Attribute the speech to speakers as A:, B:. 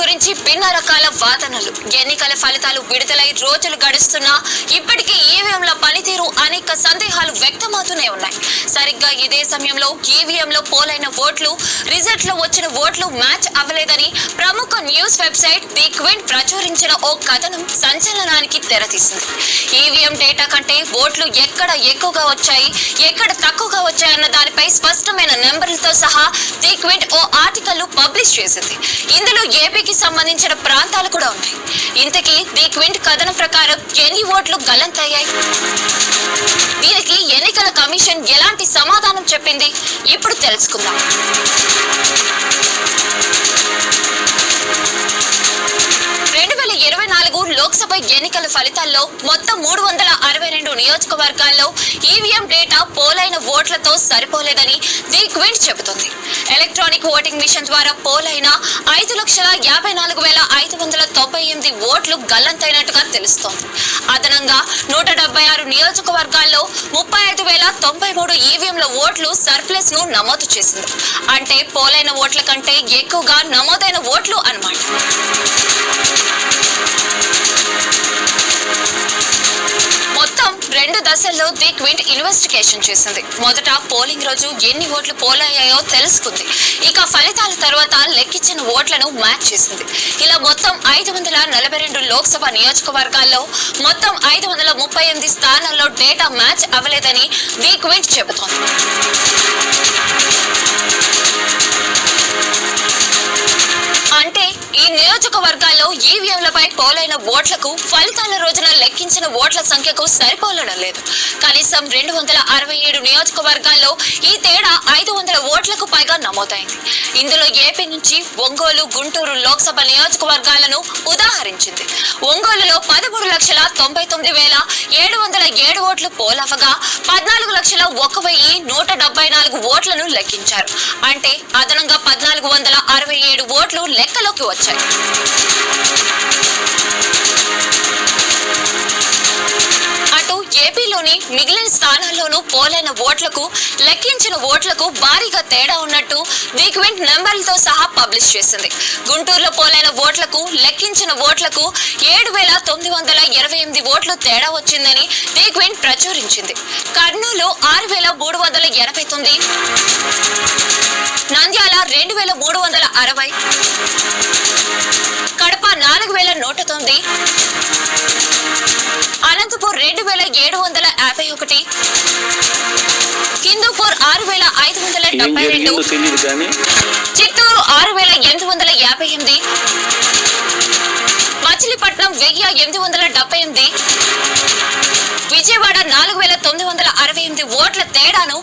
A: గురించి భిన్న రకాల వాదనలు. ఎన్నికల ఫలితాలు విడుదలై రోజులు గడుస్తున్నా ఇప్పటికీ ఈవీఎంల పనితీరు అనేక సందేహాలు వ్యక్తమవుతూనే ఉన్నాయి. సరిగ్గా ఇదే సమయంలో ఈవీఎంలో పోలైన ఓట్లు రిజల్ట్లో వచ్చిన ఓట్లు మ్యాచ్ అవ్వలేదని ప్రముఖ న్యూస్ వెబ్సైట్ ది క్వింట్ ప్రచురించిన ఓ కథనం సంచలనానికి తెరతీసింది. ఈవీఎం డేటా కంటే ఓట్లు ఎక్కడ ఎక్కువగా వచ్చాయి ఎక్కడ తక్కువగా వచ్చాయన్న దానిపై స్పష్టమైన నెంబర్లతో సహా ది క్వింట్ ఓ ఆర్టికల్ పబ్లిష్ చేసింది. ఇందులో ఏపీకి సంబంధించిన ప్రాంతాలు కూడా ఉన్నాయి. ఇంతకీ ది క్వింట్ కథనం ప్రకారం ఎన్ని ఓట్లు గలంతయ్యాయి? కమిషన్ ఎలాంటి సమాధానం చెప్పింది ఇప్పుడు తెలుసుకుందాం. రెండు వేల ఇరవై నాలుగు లోక్సభ ఎన్నికల ఫలితాల్లో మొత్తం మూడు వందల అరవై రెండు నియోజకవర్గాల్లో ఈవీఎం డేటా పోలైన ఓట్లతో సరిపోలేదని ది క్వింట్ చెబుతుంది. ఎలక్ట్రానిక్ ఓటింగ్ మిషన్ ద్వారా పోలైన ఐదు లక్షల యాభై నాలుగు వేల ఐదు వందల తొంభై ఎనిమిది ఓట్లు గల్లంతైనట్టుగా తెలుస్తోంది. అదనంగా నూట డెబ్బై ఆరు నియోజకవర్గాల్లో ముప్పై వేల తొంభై మూడు ఈవీఎంల ఓట్లు సర్ప్లస్ను నమోదు చేసింది. అంటే పోలైన ఓట్ల కంటే ఎక్కువగా నమోదైన ఓట్లు అన్నమాట. రెండు ది క్వింట్ ఇన్వెస్టిగేషన్ చేసింది. మొదట పోలింగ్ రోజు ఎన్ని ఓట్లు పోలయ్యాయో తెలుసుకుంది. ఇక ఫలితాల తర్వాత లెక్కించిన ఓట్లను మ్యాచ్ చేసింది. ఇలా మొత్తం ఐదు వందల నలభై రెండు లోక్సభ నియోజకవర్గాల్లో మొత్తం ఐదు వందల ముప్పై ఎనిమిది స్థానాల్లో డేటా మ్యాచ్ అవ్వలేదని ది క్వింట్ చెబుతోంది. ఈ నియోజకవర్గాల్లో ఈవీఎంలపై పోలైన ఓట్లకు ఫలితాల రోజున లెక్కించిన ఓట్ల సంఖ్యకు సరిపోలడం లేదు. కనీసం రెండు వందల అరవై ఏడు నియోజకవర్గాల్లో ఈ తేడా ఐదు వందల ఓట్లకు పైగా నమోదైంది. ఇందులో ఏపీ నుంచి ఒంగోలు గుంటూరు లోక్సభ నియోజకవర్గాలను ఉదాహరించింది. ఒంగోలు ఒంగోలులో పదమూడు లక్షల తొంభై తొమ్మిది వేల ఏడు వందల ఏడు ఓట్లు పోలవగా పద్నాలుగు లక్షల ఒక వెయ్యి నూట డెబ్బై నాలుగు ఓట్లను లెక్కించారు. అంటే అదనంగా పద్నాలుగు వందల అరవై ఏడు ఓట్లు లెక్కలోకి వచ్చాయి. రాష్ట్రంలోని మిగిలిన స్థానాల్లోనూ పోలైన ఓట్లకు లెక్కించిన ఓట్లకు భారీగా తేడా ఉన్నట్టు ది నెంబర్లతో సహా పబ్లిష్ చేసింది. గుంటూరులో పోలైన ఓట్లకు లెక్కించిన ఓట్లకు ఏడు వేల తొమ్మిది వందల ఇరవై ఎనిమిది ఓట్లు తేడా వచ్చిందని ది ప్రచురించింది. కర్నూలు ఆరు వేల మూడు వందల ఎనభై తొమ్మిది నంద్యాల రెండు వేల మూడు వందల అరవై కడప నాలుగు వేల నూట తొమ్మిది అనంతపూర్ రెండు వేల ఏడు వందల యాభై ఒకటి హిందూపూర్ ఆరు వేల ఐదు వందల డెబ్బై రెండు చిత్తూరు ఆరు వేల ఎనిమిది వందల యాభై ఎనిమిది మచిలీపట్నం వెయ్యి ఎనిమిది వందల డెబ్బై ఎనిమిది విజయవాడ నాలుగు వేల తొమ్మిది వందల అరవై ఎనిమిది ఓట్ల తేడాను